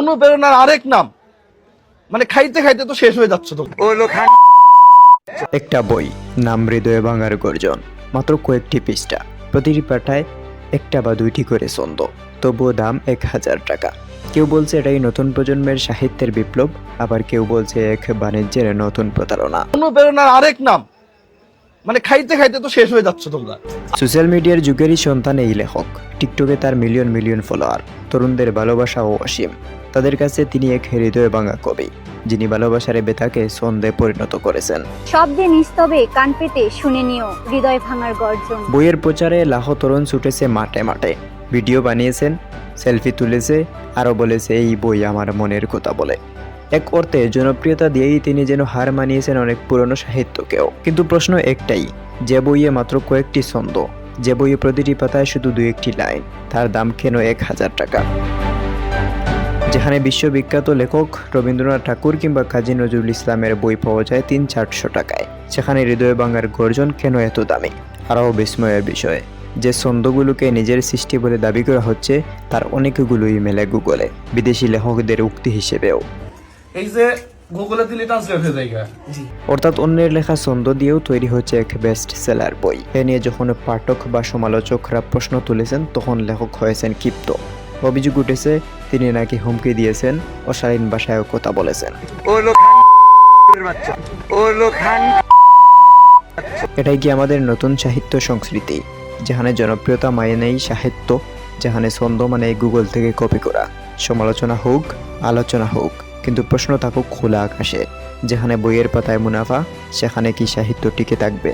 অনুপ্রেরণার আরেক নাম। মানে খাইতে খাইতে তো শেষ হয়ে যাচ্ছে তো। একটা বই নাম হৃদয়ে ভাঙার গর্জন মাত্র কয়েকটি পৃষ্ঠা। প্রতিটি পাঠায় একটা বা দুইটি করে ছন্দ তবুও দাম এক হাজার টাকা। কেউ বলছে এটাই নতুন প্রজন্মের সাহিত্যের বিপ্লব আবার কেউ বলছে এক বাণিজ্যের নতুন প্রতারণা। অনুপ্রেরণার আরেক নাম। মানে খাইতে খাইতে তো শেষ হয়ে যাচ্ছে তোমরা। সোশ্যাল মিডিয়ার যুগেরই সন্তান এই লেখক। টিকটকে তার মিলিয়ন মিলিয়ন ফলোয়ার তরুণদের ভালোবাসা ও অসীম। তাদের কাছে তিনি এক হৃদয় ভাঙা কবি যিনি ভালোবাসার বেতাকে ছন্দে পরিণত করেছেন। শব্দে নিস্তবে কান পেতে শুনে নিও হৃদয় ভাঙার গর্জন। বইয়ের প্রচারে লাখো তরুণ ছুটেছে মাঠে মাঠে। ভিডিও বানিয়েছেন সেলফি তুলেছে আরও বলেছে এই বই আমার মনের কথা বলে। এক অর্থে জনপ্রিয়তা দিয়েই তিনি যেন হার মানিয়েছেন অনেক পুরনো সাহিত্যকেও। কিন্তু প্রশ্ন একটাই যে বইয়ে মাত্র কয়েকটি ছন্দ? যে বইয়ে প্রতিটি পাতায় শুধু দু একটি লাইন, তার দাম কেন এক হাজার টাকা? যেখানে বিশ্ববিখ্যাত লেখক রবীন্দ্রনাথ ঠাকুর কিংবা কাজী নজরুল ইসলামের বই পাওয়া যায় তিন চারশো টাকায়, সেখানে হৃদয় বাংলার গর্জন কেন এত দামি? আরও বিস্ময়ের বিষয়, যে ছন্দগুলোকে নিজের সৃষ্টি বলে দাবি করা হচ্ছে, তার অনেকগুলোই মেলে গুগলে, বিদেশি লেখকদের উক্তি হিসেবেও। এই যে গুগলে দিলে ট্রান্সলেট হয়ে যায় অর্থাৎ অন্যের লেখা ছন্দ দিয়েও তৈরি হচ্ছে এক বেস্ট সেলার বই। এ নিয়ে যখন পাঠক বা সমালোচকরা প্রশ্ন তুলেছেন তখন লেখক হয়েছেন ক্ষিপ্ত। অভিযোগ উঠেছে তিনি নাকি হুমকি দিয়েছেন অশালীন ভাষায়ও কথা বলেছেন। এটাই কি আমাদের নতুন সাহিত্য সংস্কৃতি? যেখানে জনপ্রিয়তা মানে নেই সাহিত্য যেখানে ছন্দ মানে গুগল থেকে কপি করা। সমালোচনা হোক আলোচনা হোক। কিন্তু প্রশ্ন থাকুক খোলা আকাশে যেখানে বইয়ের পাতায় মুনাফা সেখানে কি সাহিত্য টিকে থাকবে?